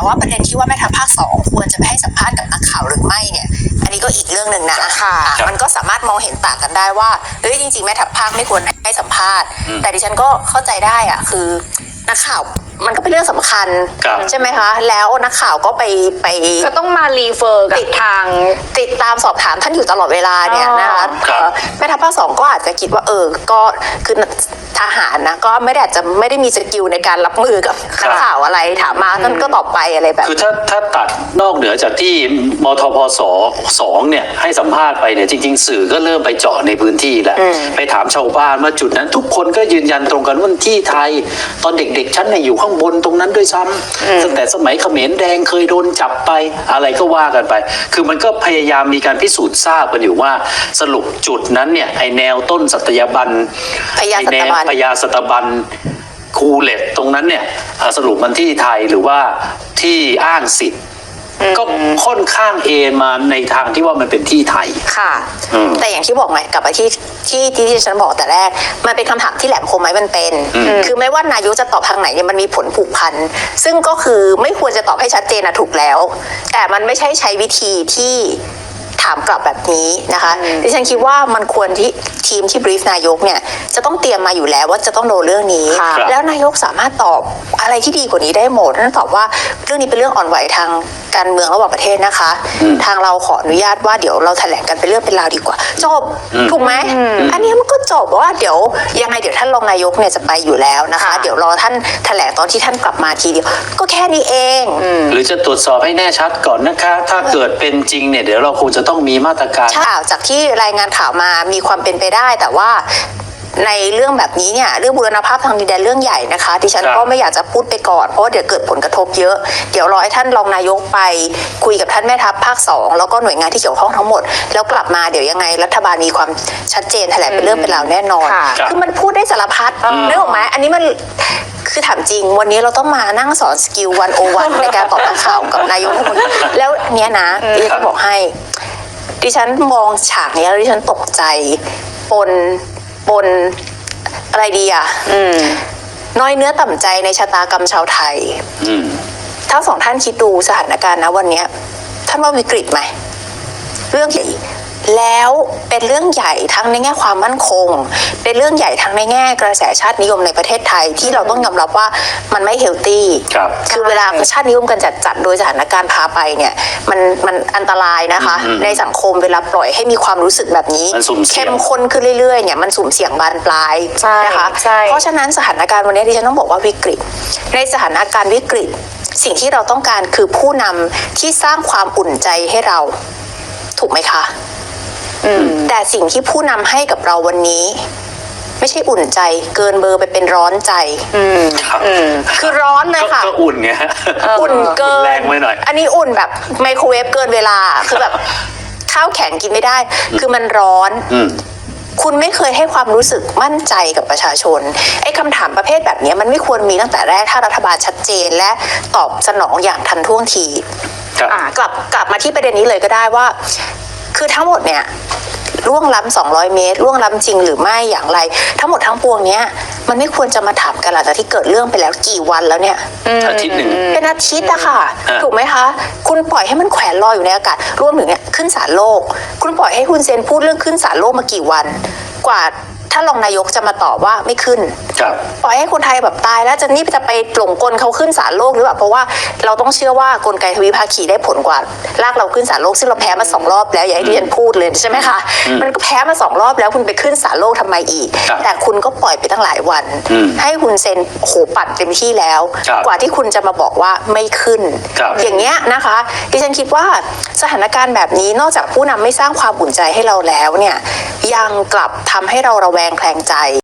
แต่ว่าประเด็นที่ว่าแม่ทัพภาคสองควรจะไปให้สัมภาษณ์กับนักข่าวหรือไม่เนี่ย อันนี้ก็อีกเรื่องหนึ่งนะค่ะอ่มันก็สามารถมองเห็นต่างกันได้ว่าเอ้ยจริงๆแม่ทัพภาคไม่ควรให้สัมภาษณ์ แต่ดิฉันก็เข้าใจได้อะคือนักข่าว มันก็เป็นเรื่องสำคัญ ครับ ใช่ไหมคะ แล้วนักข่าวก็ไปไป ก็ต้องมารีเฟอร์กับทาง ติดตามสอบถามท่านอยู่ตลอดเวลาเนี่ยอ๋อ นะคะครับ เอ่อแม่ทัพภาคสองก็อาจจะคิดว่าเออ ก็คือทหารนะ ก็ไม่ได้อาจจะไม่ได้มีสกิลในการรับมือกับครันับกข่าวอะไรถามมาท่านก็ตอบไปอะไรแบบ คือถ้าถ้าตัดนอกเหนือจากที่มทพสสองเนี่ยให้สัมภาษณ์ไปเนี่ยจริง ๆ สื่อก็เริ่มไปเจาะในพื้นที่แล้ว ไปถามชาวบ้านว่าจุดนั้นทุกคนก็ยืนยันตรงกันว่าที่ไทย ตอนเด็กๆฉันเนี่ยอยู่ข้างบนตรงนั้นด้วยซ้ำตั้งแต่สมัยเขมรแดงเคยโดนจับไปอะไรก็ว่ากันไป คือมันก็พยายามมีการพิสูจน์ทราบกันอยู่ว่าสรุปจุดนั้นเนี่ยไอแนวต้นสัตยาบันพญาสัตบันไอ้แนวพญาสัตบันคูเลตตรงนั้นเนี่ยอ่าสรุปมันที่ไทยหรือว่าที่อ้างสิทธิ์ ก็ค่อนข้างเอนมาในทางที่ว่ามันเป็นที่ไทย ค่ะ อืมแต่อย่างที่บอกไงกลับไปที่ที่ที่ที่ฉันบอกแต่แรก มันเป็นคำถามที่แหลมคมไหมมันเป็นคือไม่ว่านายกจะตอบทางไหนเนี่ยมันมีผลผูกพันซึ่งก็คือไม่ควรจะตอบให้ชัดเจนนะถูกแล้ว แต่มันไม่ใช่ใช้วิธีที่ถามกลับแบบนี้นะคะดิฉันคิดว่ามันควรที่ทีมที่บรีฟนายกเนี่ยจะต้องเตรียมมาอยู่แล้วว่าจะต้องโดนเรื่องนี้ ค่ะ แล้วนายกสามารถตอบอะไรที่ดีกว่านี้ได้หมดนั่นตอบว่าเรื่องนี้เป็นเรื่องอ่อนไหวทาง การเมืองระหว่างประเทศนะคะ ทางเราขออนุญาตว่าเดี๋ยวเราแถลงกันเป็นเรื่องเป็นราวดีกว่า จบถูกไหมอันนี้มันก็จบว่าเดี๋ยวยังไงเดี๋ยวท่านรองนายกเนี่ยจะไปอยู่แล้วนะคะค่ะเดี๋ยวรอท่านแถลงตอนที่ท่านกลับมาทีเดียว ก็แค่นี้เองหรือจะตรวจสอบให้แน่ชัดก่อนนะคะ ถ้าเกิดเป็นจริงเนี่ยเดี๋ยวเราคงจะต้องมีมาตรการข่าวจากที่รายงานข่าวมามีความเป็นไปได้แต่ว่า ในเรื่องแบบนี้เนี่ยเรื่องบูรณภาพทางดินแดนเรื่องใหญ่นะคะดิฉันครับก็ไม่อยากจะพูดไปก่อนเพราะว่าเดี๋ยวเกิดผลกระทบเยอะ เดี๋ยวรอให้ท่านรองนายกไปคุยกับท่านแม่ทัพภาคสองแล้วก็หน่วยงานที่เกี่ยวข้องทั้งหมด แล้วกลับมาเดี๋ยวยังไงรัฐบาลมีความชัดเจนแถลงเป็นเรื่องเป็นราวแน่นอนค่ะคือมันพูดได้สารพัดนึกออกไหมอันนี้มันคือถามจริง วันนี้เราต้องมานั่งสอนสกิลวันโอวันในการตอบนักข่าวกับนายกรัฐมนตรีแล้วเนี้ยนะดิฉันจะบอกให้ ดิฉันมองฉากนี้แล้วดิฉันตกใจปน ปนอะไรดีอะน้อยเนื้อต่ำใจในชะตากรรมชาวไทย อืม ทั้งสองท่านคิดดูสถานการณ์นะวันเนี้ย ท่านว่าวิกฤตไหม เรื่องใหญ่ แล้วเป็นเรื่องใหญ่ทั้งในแง่ความมั่นคง เป็นเรื่องใหญ่ทั้งในแง่กระแสชาตินิยมในประเทศไทยที่เราต้องยอมรับว่ามันไม่เฮลตี้ครับคือเวลาชาตินิยมกันจัดจัดๆโดยสถานการณ์พาไปเนี่ยมันมันอันตรายนะคะอืมในสังคมเวลาปล่อยให้มีความรู้สึกแบบนี้มันสุ่มเสี่ยงเข้มข้นขึ้นเรื่อยๆเนี่ยมันสุ่มเสี่ยงบานปลายใช่นะคะใช่เพราะฉะนั้นสถานการณ์วันนี้ดิฉันต้องบอกว่าวิกฤต ในสถานการณ์วิกฤต สิ่งที่เราต้องการคือผู้นำที่สร้างความอุ่นใจให้เราถูกไหมคะ แต่สิ่งที่ผู้นำให้กับเราวันนี้ ไม่ใช่อุ่นใจ เกินเบอร์ไปเป็นร้อนใจครับคือร้อนเลยก็ค่ะก็อุ่นไงฮะอุ่นเกินแรงไปหน่อย อันนี้อุ่นแบบไมโครเวฟเกินเวลาคือแบบข้าวแข็งกินไม่ได้ คือมันร้อนอืมคุณไม่เคยให้ความรู้สึกมั่นใจกับประชาชน ไอ้คำถามประเภทแบบนี้มันไม่ควรมีตั้งแต่แรกถ้ารัฐบาลชัดเจนและตอบสนองอย่างทันท่วงทีครับอ่ากลับกลับมาที่ประเด็นนี้เลยก็ได้ว่า คือทั้งหมดเนี่ย ล่วงล้ำ200 เมตรล่วงล้ำจริงหรือไม่อย่างไร ทั้งหมดทั้งปวงเนี้ยมันไม่ควรจะมาถามกันหลังจากที่เกิดเรื่องไปแล้วกี่วันแล้วเนี่ย อาทิตย์หนึ่ง เป็นอาทิตย์อะค่ะ ฮะ ถูกไหมคะ คุณปล่อยให้มันแขวนลอยอยู่ในอากาศรวมถึงเนี่ยขึ้นศาลโลก คุณปล่อยให้คุณเซนพูดเรื่องขึ้นศาลโลกมากี่วัน กว่า ท่านรองนายกจะมาตอบว่าไม่ขึ้นครับปล่อยให้คนไทยแบบตาย แล้วจะนี่จะไปหลงกลเขาขึ้นศาลโลกหรือเปล่าเพราะว่าเราต้องเชื่อว่ากลไกทวิภาคีได้ผลกว่าลากเราขึ้นศาลโลกซึ่งเราแพ้มาสองรอบแล้วอย่าให้ดิฉันพูดเลยใช่ไหมคะมันก็แพ้มาสองรอบแล้วคุณไปขึ้นศาลโลกทำไมอีกครับแต่คุณก็ปล่อยไปตั้งหลายวันอืมให้คุณเซนโหปั่นเต็มที่แล้วครับกว่าที่คุณจะมาบอกว่าไม่ขึ้นครับอย่างเงี้ยนะคะดิฉันคิดว่าสถานการณ์แบบนี้นอกจากผู้นำไม่สร้างความอุ่นใจให้เราแล้วเนี่ยยังกลับทำให้เราระแวงแคลงใจ